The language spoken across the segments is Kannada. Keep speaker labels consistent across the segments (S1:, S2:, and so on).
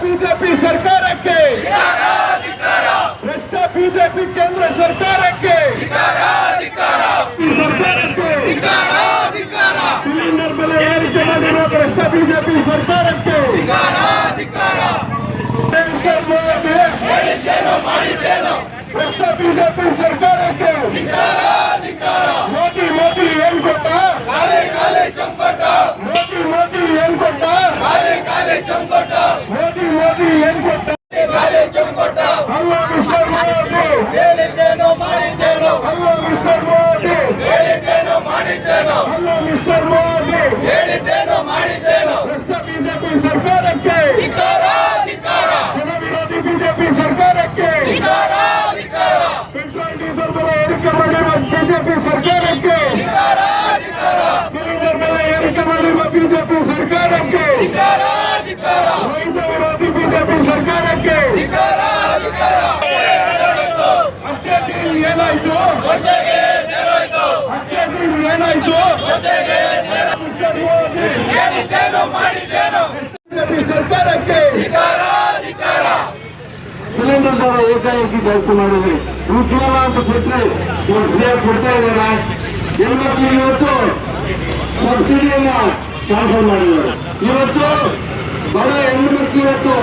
S1: ಬಿಜೆಪಿ ಸರ್ಕಾರಕ್ಕೆ ಭ್ರಷ್ಟ ಬಿಜೆಪಿ ಕೇಂದ್ರ ಸರ್ಕಾರಕ್ಕೆ ಸರ್ಕಾರಕ್ಕೆ ಸಿಲಿಂಡರ್ ಬೆಲೆ ಏರಿಕೆ ಮಾಡಿರುವ ಭ್ರಷ್ಟ ಬಿಜೆಪಿ ಸರ್ಕಾರಕ್ಕೆ ಸಿಲಿಂಡರ್ ಬೆಲೆ ಭ್ರಷ್ಟ ಬಿಜೆಪಿ ಸರ್ಕಾರಕ್ಕೆ ಮೋದಿ ಮೋದಿ ಏನ್ ಕೊಟ್ಟ ಮೋದಿ ಮೋದಿ ಏನ್ ಕೊಟ್ಟ ಮೋದಿ ಮೋದಿ ಏನ್ ಕೊಟ್ಟ ಅಲ್ಲ ಮಿಸ್ಟರ್ ಮೋದಿ ಅಲ್ಲ ಮಿಸ್ಟರ್ ಮೋದಿ ಅಲ್ಲ ಮಿಸ್ಟರ್ ಮೋದಿ ಭ್ರಷ್ಟ ಬಿಜೆಪಿ ಸರ್ಕಾರಕ್ಕೆ ಜನ ವಿರೋಧಿ ಬಿಜೆಪಿ ಸರ್ಕಾರಕ್ಕೆ ಪೆಟ್ರೋಲ್ ಡೀಸೆಲ್ ಬೆಲೆ ಏರಿಕೆ ಮಾಡಿರುವ ಬಿಜೆಪಿ ಸರ್ಕಾರಕ್ಕೆ. ಸಿಲಿಂಡರ್ ಬೆಲೆ ಏರಿಕೆ ಮಾಡಿರುವ ಬಿಜೆಪಿ ಸರ್ಕಾರಕ್ಕೆ. ರೈತ ವಿರೋಧಿ ಬಿಜೆಪಿ ಸರ್ಕಾರಕ್ಕೆ. ಏನಾಯ್ತು? ಏನಾಯ್ತು? ಬಿಜೆಪಿ ಸರ್ಕಾರಕ್ಕೆ.
S2: ಸಿಲಿಂಡರ್ ದರ ಏಕಾಏಕಿ ಕೆಲಸ ಮಾಡಿದ್ರಿ ಉಜ್ವಲ ಅಂತ ಕೊಟ್ಟರೆ ಇವತ್ತು ಕೊಡ್ತಾ ಇದ್ದಾರೆ. ಹೆಣ್ಮಕ್ಳು ಇವತ್ತು ಸಬ್ಸಿಡಿಯನ್ನ ಕ್ಯಾನ್ಸಲ್ ಮಾಡಿದ್ದಾರೆ. ಇವತ್ತು ಬಡ ಹೆಣ್ಮಕ್ಳು ಇವತ್ತು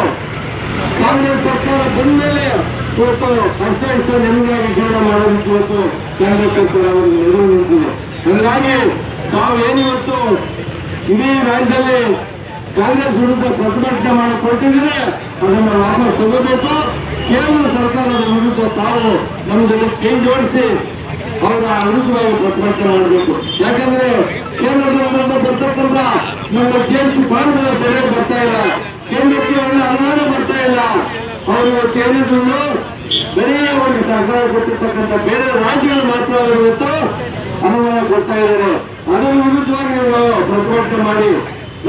S2: ಕಾಂಗ್ರೆಸ್ ಸರ್ಕಾರ ಬಂದ ಮೇಲೆ ಇವತ್ತು ಪರ್ಸೆಂಟ್ ನೆಮ್ಮದಿಯಾಗಿ ಜೀವನ ಮಾಡೋದಕ್ಕೆ ಇವತ್ತು ಕೇಂದ್ರ ಸರ್ಕಾರ ಅವರಿಗೆ ನೆರವು ನಿಂತಿದೆ. ಹಂಗಾಗಿ ತಾವೇನಿವತ್ತು ಇಡೀ ರಾಜ್ಯದಲ್ಲಿ ಕಾಂಗ್ರೆಸ್ ವಿರುದ್ಧ ಪ್ರತಿಭಟನೆ ಮಾಡಕ್ ಅದನ್ನು ವಾಪಸ್ ತಗೋಬೇಕು. ಕೇಂದ್ರ ಸರ್ಕಾರದ ವಿರುದ್ಧ ತಾವು ನಮ್ಮ ಜೊತೆ ಕೈ ಜೋಡಿಸಿ ಅವರ ವಿರುದ್ಧವಾಗಿ ಪ್ರತಿಭಟನೆ ಮಾಡಬೇಕು ಯಾಕಂದ್ರೆ ಕೇಂದ್ರದಿಂದ ಬರ್ತಕ್ಕಂಥ ನಮ್ಮ ಕೇಂದ್ರ ಪಾಲುದಾರ ಸರಿಯಾಗಿ ಬರ್ತಾ ಇಲ್ಲ. ಕೇಂದ್ರಕ್ಕೆ ಒಳ್ಳೆ ಅನುದಾನ ಬರ್ತಾ ಇಲ್ಲ. ಅವರು ಇವತ್ತು ಏನಿದ್ರು ಬರೀ ಅವರಿಗೆ ಸಹಕಾರ ಕೊಟ್ಟಿರ್ತಕ್ಕಂಥ ಬೇರೆ ರಾಜ್ಯಗಳು ಮಾತ್ರ ಇವತ್ತು ಅನುದಾನ ಕೊಡ್ತಾ ಇದ್ದಾರೆ. ಅದರ ವಿರುದ್ಧವಾಗಿ ನೀವು ಪ್ರತಿಭಟನೆ ಮಾಡಿ.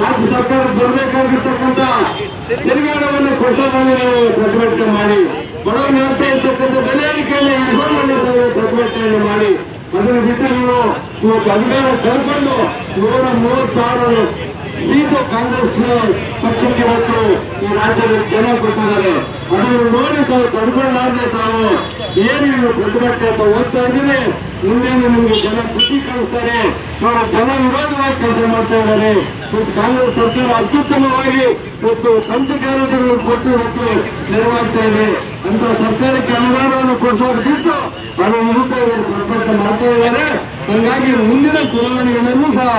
S2: ರಾಜ್ಯ ಸರ್ಕಾರ ಬರಬೇಕಾಗಿರ್ತಕ್ಕಂಥ ತೆರಿಗೆ ಕೊಟ್ಟದಲ್ಲಿ ನಾವು ಪ್ರತಿಭಟನೆ ಮಾಡಿ, ಬಡವರು ಹೇಳ್ತಾ ಇರ್ತಕ್ಕಂಥ ಬೆಲೆ ಏರಿಕೆಯನ್ನು ತಾವು ಪ್ರತಿಭಟನೆಯನ್ನು ಮಾಡಿ, ಅದನ್ನು ಬಿಟ್ಟು ನೀವು ಇವತ್ತು ಅಧಿಕಾರ ಕಳ್ಕೊಂಡು ನೂರ ಮೂವತ್ತಾರು ಸೀಟು ಕಾಂಗ್ರೆಸ್ ಪಕ್ಷಕ್ಕೆ ಇವತ್ತು ಈ ರಾಜ್ಯದಲ್ಲಿ ಜನ ಕೊಟ್ಟಿದ್ದಾರೆ. ಅದನ್ನು ನೋಡಿ ತಾವು ತಡ್ಕೊಳ್ಳಾರ್ದೆ ತಾವು ಏನು ನೀವು ಪ್ರತಿಭಟನೆ ಅಂತ ಓದ್ತಾ ಇದ್ದೀರಿ ಮುಂದೇನು ನಿಮಗೆ ಜನ ಖುಷಿ ಕಲಿಸ್ತಾರೆ. ಅವರು ಜನ ವಿರೋಧವಾಗಿ ಕೆಲಸ ಮಾಡ್ತಾ ಇದ್ದಾರೆ. ಮತ್ತು ಕಾಂಗ್ರೆಸ್ ಸರ್ಕಾರ ಅತ್ಯುತ್ತಮವಾಗಿ ಇವತ್ತು ಪಂಚಕಾರ್ಯಗಳನ್ನು ಕೊಟ್ಟು ಮತ್ತು ನೆರವಾಗ್ತಾ ಇದೆ. ಅಂತ ಸರ್ಕಾರಕ್ಕೆ ಅನುದಾನವನ್ನು ಕೊಡಿಸೋದು ಬಿಟ್ಟು ಅವರು ಪ್ರತಿಭಟನೆ ಮಾಡ್ತಾ ಇದ್ದಾರೆ. ಹೀಗಾಗಿ ಮುಂದಿನ ಚುನಾವಣೆಗಳನ್ನು ಸಹ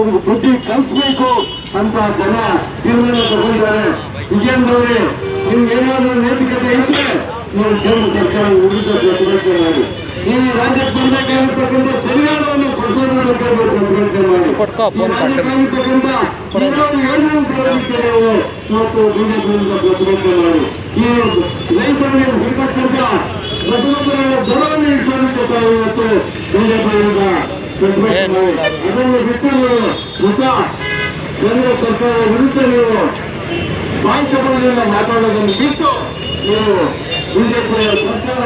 S2: ಒಂದು ಬುದ್ಧಿ ಕಲಿಸ್ಬೇಕು ಅಂತ ಜನ ತೀರ್ಮಾನ ತಗೊಂಡಿದ್ದಾರೆ. ವಿಜೇಂದ್ರ ಅವರೇ, ನಿಮ್ಗೆ ಏನಾದರೂ ನೈತಿಕತೆ ಇದ್ರೆ ನೀವು ಕೇಂದ್ರ ಸರ್ಕಾರ ಉಳಿದ ಪ್ರತಿಭಟನೆ ಮಾಡಿ. ನೀವು ಈ ರಾಜ್ಯಕ್ಕೆ ಬರಬೇಕಾಗಿರ್ತಕ್ಕಂಥ ಪರಿಹಾರವನ್ನು ಕೊಡಿಸೋದನ್ನು ಪ್ರತಿಭಟನೆ ಮಾಡಿ ರಾಜ್ಯಕ್ಕಾಗಿರ್ತಕ್ಕಂಥ ನೀವು ಇವತ್ತು ಬಿಜೆಪಿಯಿಂದ ಪ್ರತಿಭಟನೆ ಮಾಡಿ. ಈ ರೈತರಿಗೆ ಸಿಗತಕ್ಕಂಥ ರಸಗೊಬ್ಬರಗಳ ದರವನ್ನು ತಾವು ಇವತ್ತು ಬಿಜೆಪಿಯಿಂದ ಪ್ರತಿಭಟನೆ ಮಾಡಿ. ಅದನ್ನು ಬಿಟ್ಟು ನೀವು ಮುಖ ಕೇಂದ್ರ ಸರ್ಕಾರದ ವಿರುದ್ಧ ನೀವು ತಗೊಂಡಿಲ್ಲ ಮಾತಾಡೋದನ್ನು ಬಿಟ್ಟು ನೀವು ಬಿಜೆಪಿ ಸರ್ಕಾರ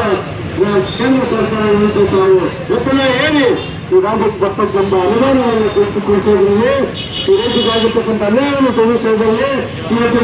S2: ಕೇಂದ್ರ ಸರ್ಕಾರ ತಾವು ಒತ್ತಡ ಹೇಳಿ ಈ ರಾಜ್ಯಕ್ಕೆ ಬರ್ತಕ್ಕಂಥ ಅನುದಾನವನ್ನು ಕುರಿತು ಕೊಡಿಸೋದ್ರಲ್ಲಿ ಈ ಅನ್ಯಾಯವನ್ನು ತೋರಿಸಿದಲ್ಲಿ ಇವತ್ತು